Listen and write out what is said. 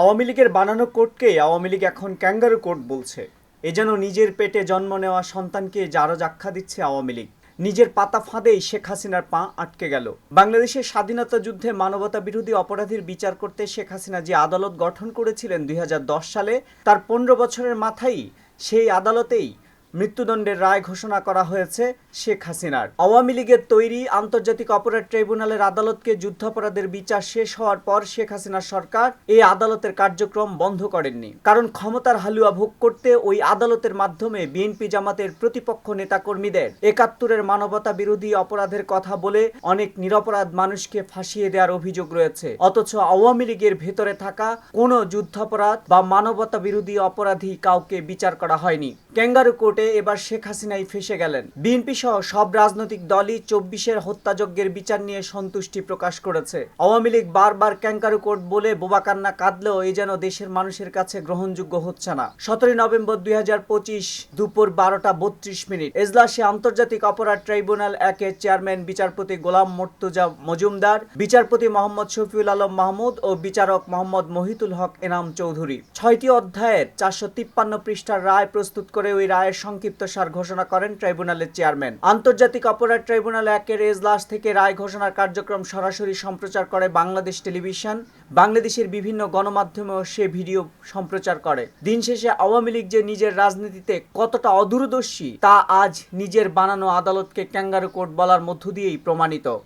আওয়ামী লীগের বানানো কোর্টকেই আওয়ামী লীগ এখন ক্যাঙ্গারু কোর্ট বলছে। এ যেন নিজের পেটে জন্ম নেওয়া সন্তানকে জারজ আখ্যা দিচ্ছে আওয়ামী লীগ। নিজের পাতা ফাঁদেই শেখ হাসিনার পা আটকে গেল। বাংলাদেশের স্বাধীনতা যুদ্ধে মানবতা বিরোধী অপরাধীর বিচার করতে শেখ হাসিনা যে আদালত গঠন করেছিলেন দুই হাজার দশ সালে, তার পনেরো বছরের মাথায় সেই আদালতেই মৃত্যুদণ্ডের রায় ঘোষণা করা হয়েছে শেখ হাসিনার। আওয়ামী লীগের তৈরি আন্তর্জাতিক অপরাধ ট্রাইব্যুনালের আদালতকে যুদ্ধাপরাধের বিচার শেষ হওয়ার পর শেখ হাসিনার সরকার এই আদালতের কার্যক্রম বন্ধ করেননি। কারণ ক্ষমতার হালুয়া ভোগ করতে ওই আদালতের মাধ্যমে বিএনপি জামাতের প্রতিপক্ষ নেতাকর্মীদের একাত্তরের মানবতা বিরোধী অপরাধের কথা বলে অনেক নিরপরাধ মানুষকে ফাঁসিয়ে দেওয়ার অভিযোগ রয়েছে। অথচ আওয়ামী লীগের ভেতরে থাকা কোনো যুদ্ধাপরাধ বা মানবতা বিরোধী অপরাধী কাউকে বিচার করা হয়নি। ক্যাঙ্গারু কোর্টে এবার শেখ হাসিনাই ফেসে গেলেন। বিএনপি সহ সব রাজনৈতিক দলই চব্বিশের হত্যাযজ্ঞের বিচার নিয়ে সন্তুষ্টি প্রকাশ করেছে। আওয়ামী লীগ বারবার ক্যাঙ্গারু কোর্ট বলে বোবাকান্না কাঁদলেও এই যেন দেশের মানুষের কাছে গ্রহণযোগ্য হচ্ছে না। সতেরোই নভেম্বর দুই দুপুর বারোটা বত্রিশ মিনিট এজলাসে আন্তর্জাতিক অপরাধ ট্রাইব্যুনাল একের চেয়ারম্যান, বিচারপতি গোলাম মর্তুজা মজুমদার, বিচারপতি মোহাম্মদ শফিউল আলম মাহমুদ ও বিচারক মোহাম্মদ মহিতুল হক এনাম চৌধুরী। ছয়টি অধ্যায়ের চারশো তিপ্পান্ন পৃষ্ঠার রায় প্রস্তুত করে ওই রায়ের সংক্ষিপ্ত সার ঘোষণা করেন ট্রাইব্যুনালের চেয়ারম্যান। আন্তর্জাতিক অপরাধ ট্রাইব্যুনাল একের এজলাস থেকে রায় ঘোষণার কার্যক্রম সরাসরি সম্প্রচার করে বাংলাদেশ টেলিভিশন। বাংলাদেশের বিভিন্ন গণমাধ্যমেও সে ভিডিও সম্প্রচার করে। দিন শেষে আওয়ামী লীগ যে নিজের রাজনীতিতে কতটা অদূরদর্শী, তা আজ নিজের বানানো আদালতকে ক্যাঙ্গারু কোর্ট বলার মধ্য দিয়েই প্রমাণিত।